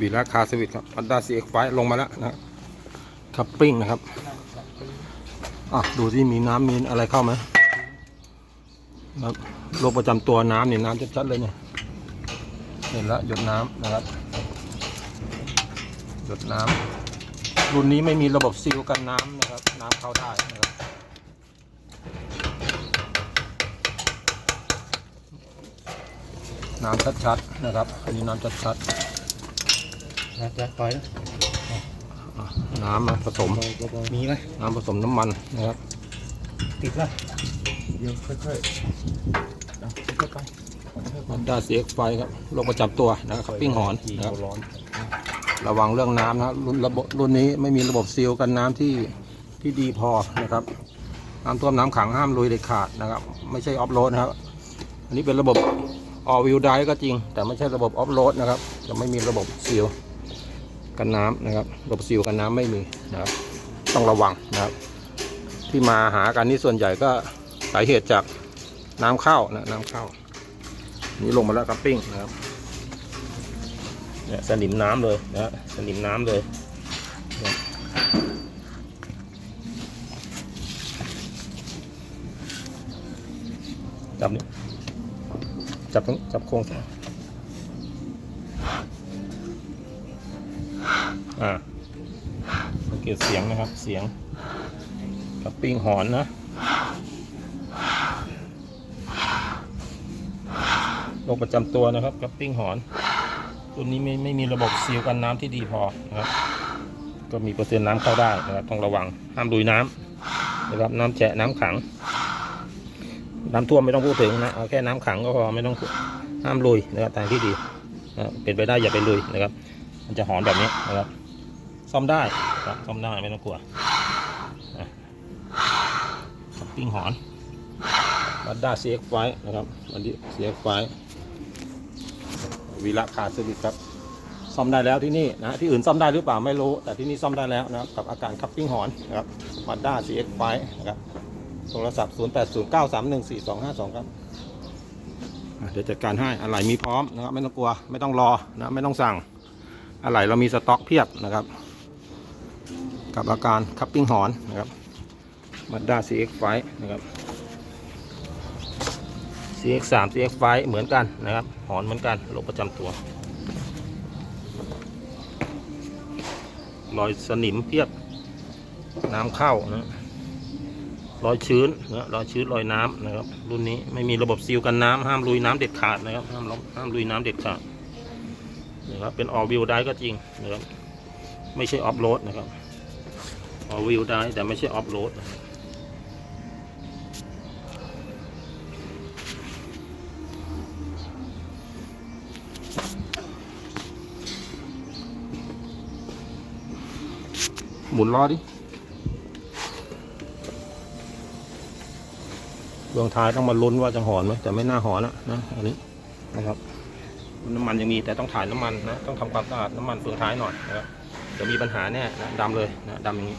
วีราคาสวิตครับอันดาซีเอ็กไฟลงมาแล้วนะครับคัพปิ้งนะครับ อะ ดูที่มีน้ำมีอะไรเข้าไหมครับโรคประจำตัวน้ำเนี่ยน้ำชัดๆเลยเนี่ยเห็นแล้วหยดน้ำนะครับ หยดน้ำรุ่นนี้ไม่มีระบบซีลกันน้ำนะครับ น้ำเข้าได้นะครับ น้ำชัดๆนะครับ อันนี้น้ำชัดนะจะปล่อยนะๆอะน้ำนะผสม มีไหมน้ำผสมน้ำมันนะครับ ติดละเดี๋ยวค่อยๆเอาค่อยๆไปมันด้าเสียไฟครับโรคประจำตัวนะครับปิ้งหอนนะครับ ร้อนระวังเรื่องน้ำนะครับรุ่นระบบรุ่นนี้ไม่มีระบบซีลกันน้ำที่ที่ดีพอนะครับน้ำท่วมน้ำขังห้ามลุยเด็ดขาดนะครับ ไม่ใช่ออฟโรดนะครับ อันนี้เป็นระบบ ออวิวไดก็จริง แต่ไม่ใช่ระบบออฟโรดนะครับ จะไม่มีระบบซีลกันน้ำนะครับ ระบบซีลกันน้ำไม่มีนะครับ ต้องระวังนะครับ ที่มาหากันนี่ส่วนใหญ่ก็สาเหตุจากน้ำเข้านะน้ำเข้า นี่ลงมาแล้วครับปิ้งนะครับเนี่ยสนิมน้ำเลยนะสนิมน้ำเลยเนี่ยจับนี่ จับตรงจับโครงซะอ่าสังเกตเสียงนะครับ เสียงกับปิ้งหอนนะ โรคประจำตัวนะครับกับปิ้งหอน ตัวนี้ไม่ไม่มีระบบซีลกันน้ำที่ดีพอนะครับ ก็มีเปอร์เซ็นต์น้ำเข้าได้นะครับ ต้องระวัง ห้ามลุยน้ำนะครับ น้ำแฉะน้ำขัง น้ำท่วมไม่ต้องพูดถึงนะเอาแค่น้ำขังก็พอไม่ต้องห้ามลุยนะครับทางที่ดีนะเป็นไปได้อย่าไปลุยนะครับ มันจะหอนแบบนี้นะครับ ซ่อมได้ครับซ่อมได้ไม่ต้องกลัวคับปิ้งหอนบัดด้า CX ไฟนะครับวันนี้ CX ไฟวีระคาร์เซอร์วิสครับซ่อมได้แล้วที่นี่นะที่อื่นซ่อมได้หรือเปล่าไม่รู้ แต่ที่นี่ซ่อมได้แล้วนะครับกับอาการคัพปิ้งหอนนะครับมาด้า CX ไฟนะครับ โทรศัพท์ 0809314252 ครับอะเดี๋ยวจัดการให้อะไรมีพร้อมนะครับไม่ต้องกลัวไม่ต้องรอนะไม่ต้องสั่งอะไรเรามีสต็อกเพียบนะครับ กับอาการคัพปิ้งหอนนะครับมาด้า CX ไฟนะครับ CX3 CX5 เหมือนกันนะครับ หอนเหมือนกันโรคประจำตัว รอยสนิมเพียบ น้ำเข้านะ รอยชื้นนะรอยชื้นรอยน้ำนะครับ รุ่นนี้ไม่มีระบบซีลกันน้ำห้ามลุยน้ำเด็ดขาดนะครับห้ามลห้ามลุยน้ำเด็ดขาดนะครับเป็นออวิวได้ก็จริงนะครับไม่ใช่ออฟโรดนะครับออวิวได้แต่ไม่ใช่ออฟโรดหมุนล้อดิ เบื้องท้ายต้องมาลุ้นว่าจะหอนไหมแต่ไม่น่าหอนนะนะอันนี้นะครับ น้ำมันยังมีแต่ต้องถ่ายน้ำมันนะต้องทำความสะอาดน้ำมันเฟืองท้ายหน่อยนะครับเดี๋ยวมีปัญหาแน่นะดำเลยนะดำอย่างนี้